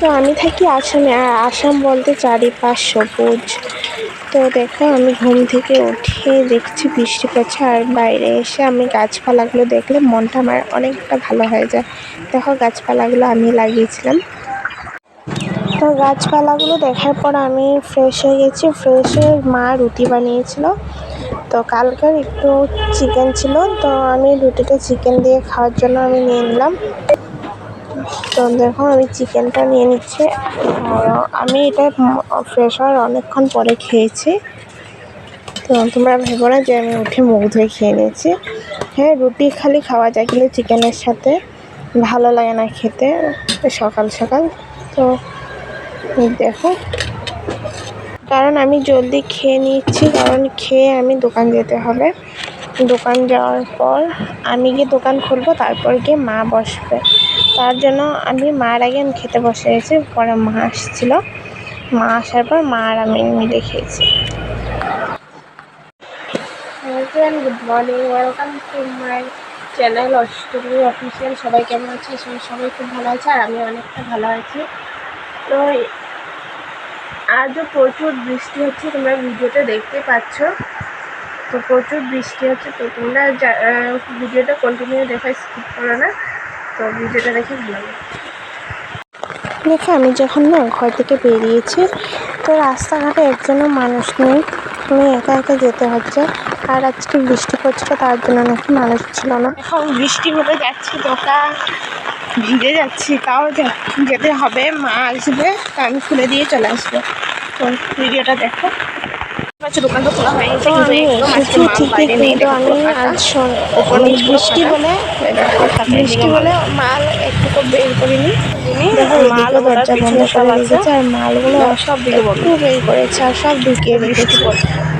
তো আমি থাকি আসামে আর আসাম বলতে চারিপাশ সবুজ। তো দেখো, আমি ঘুম থেকে উঠে দেখছি বৃষ্টি পড়ছে আর বাইরে এসে আমি গাছপালাগুলো দেখলে মনটা আমার অনেকটা ভালো হয়ে যায়। দেখো, গাছপালাগুলো আমি লাগিয়েছিলাম। তো গাছপালাগুলো দেখার পর আমি ফ্রেশ হয়ে গেছি ফ্রেশ হয়ে মা রুটি বানিয়েছিল। তো কালকের একটু চিকেন ছিল, তো আমি রুটিটা চিকেন দিয়ে খাওয়ার জন্য আমি নিয়ে নিলাম। তো দেখো, আমি চিকেনটা নিয়ে নিচ্ছি। আমি এটা ফ্রেশ হওয়ার অনেকক্ষণ পরে খেয়েছি। তো তোমরা ভেবো না যে আমি উঠে মুখ ধুয়ে খেয়ে নিয়েছি। হ্যাঁ রুটি খালি খাওয়া যায়, কিন্তু চিকেনের সাথে ভালো লাগে না খেতে সকাল সকাল। তো দেখো। কারণ আমি জলদি খেয়ে নিচ্ছি, কারণ খেয়ে আমি দোকান যেতে হবে। দোকান যাওয়ার পর আমি গিয়ে দোকান খুলবো, তারপর গিয়ে মা বসবে। তার জন্য আমি মার আগে আমি খেতে বসে গেছি পরে মা আসছিল। মা আসার পর মা আর আমি মিলে খেয়েছি। Good morning welcome to my channel Ashtami official সবাই কেমন আছে? সবাই খুব ভালো আছে, আর আমি অনেকটা ভালো আছি। তো, আজও প্রচুর বৃষ্টি হচ্ছে, তোমরা ভিডিওতে দেখতে পাচ্ছ। তো প্রচুর বৃষ্টি হচ্ছে, তো তোমরা ভিডিওটা কন্টিনিউ দেখা স্কিপ করো না। তো ভিডিওটা দেখে ভালো দেখে আমি যখন না ঘর থেকে বেরিয়েছি তো রাস্তাঘাটে একজনও মানুষ নেই। আমি একা একা যেতে হচ্ছে। আর আজকে বৃষ্টি পড়ছিল তার জন্য নাকি মানুষ ছিল না। এখন বৃষ্টি হলে যাচ্ছি দোকান ভিজে যাচ্ছি তাও যেতে হবে মা আসবে তা আমি খুলে দিয়ে চলে আসব। তো ভিডিওটা দেখো। দোকান তো খোলা আমি আজ বৃষ্টি বলে বৃষ্টি বলে মাল একটু বের করিনি। মাল দরজা বন্ধ করে রেখেছে আর মালগুলো সব বের করেছে আর সব ঢুকিয়ে রেখেছে।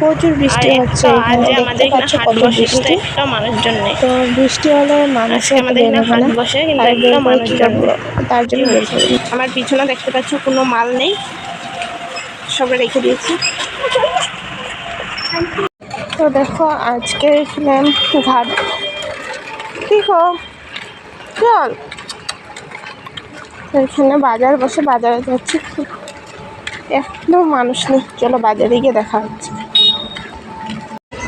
প্রচুর বৃষ্টি হচ্ছে এখানে দেখতে পাচ্ছ কত বৃষ্টি। তো বৃষ্টি হলে মানুষ আজকে আমাদের বসে কিন্তু মানুষজন। তার জন্য আমার পিছনে দেখতে পাচ্ছ কোনো মাল নেই। সবাই রেখে দিয়েছি। তো দেখো, আজকে ছিলাম ঘাট কি গো চল। তো এখানে বাজার বসে বাজারে যাচ্ছি। একদম মানুষ নেই। চলো বাজারে গিয়ে দেখা হচ্ছে। তো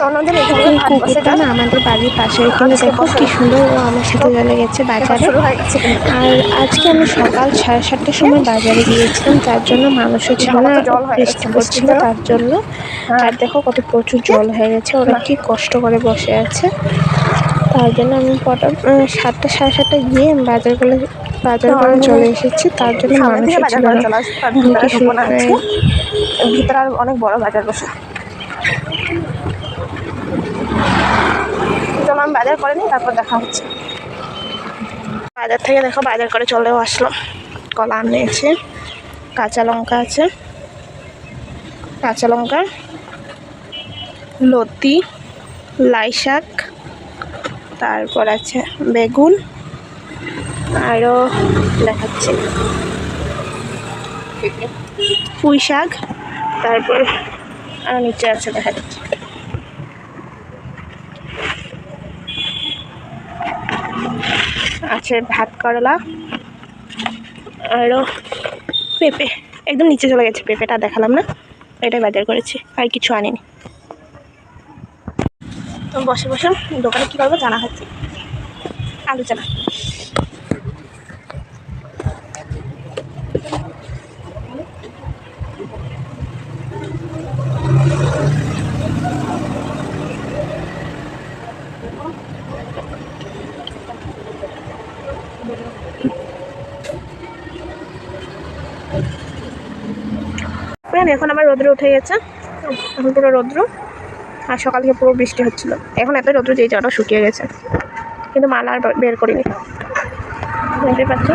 আমাদের এই কুকুরটা না আমাদের বাড়ির পাশে এখানে দেখো কি সুন্দর ও আমার সাথে চলে গেছে বাজারে। হয়ে। আর আজকে আমি সকাল সাড়ে সাতটার সময় বাজারে গিয়েছিলাম তার জন্য মানুষও ছিল না হয়ে বৃষ্টি পড়ছিল তার জন্য। আর দেখো কত প্রচুর জল হয়ে গেছে ওরা কি কষ্ট করে বসে আছে। তার জন্য আমি পটা সাতটা সাড়ে সাতটা গিয়ে বাজার করে বাজার করে চলে এসেছি। তার জন্য ছিল না ভিতরে অনেক বড় বাজার বসে চলো আমি বাজার করে নিই তারপর দেখা হচ্ছে। বাজার থেকে দেখো বাজার করে চলেও আসলাম। কলা নিয়েছি কাঁচা লঙ্কা আছে, কাঁচা লঙ্কা, লতি, লাই শাক, তারপর আছে বেগুন, আরও দেখাচ্ছি। পুঁই শাক, তারপর আর নিচে আছে দেখা যাচ্ছে আছে ভাত, করলা আরও পেঁপে। একদম নিচে চলে গেছে পেঁপেটা, দেখালাম না। এটাই বাজার করেছি, আর কিছু আনিনি। তো বসে বসে দোকানে কী করব জানা হচ্ছে ফ্রেন্ড এখন আবার রোদ্র উঠে গেছে। এখন পুরো রৌদ্র। আর সকাল থেকে পুরো বৃষ্টি হচ্ছিল। এখন এত রোদ্র যে জায়গাটা শুকিয়ে গেছে। কিন্তু মাল আর বের করিনি। দেখতে পাচ্ছ?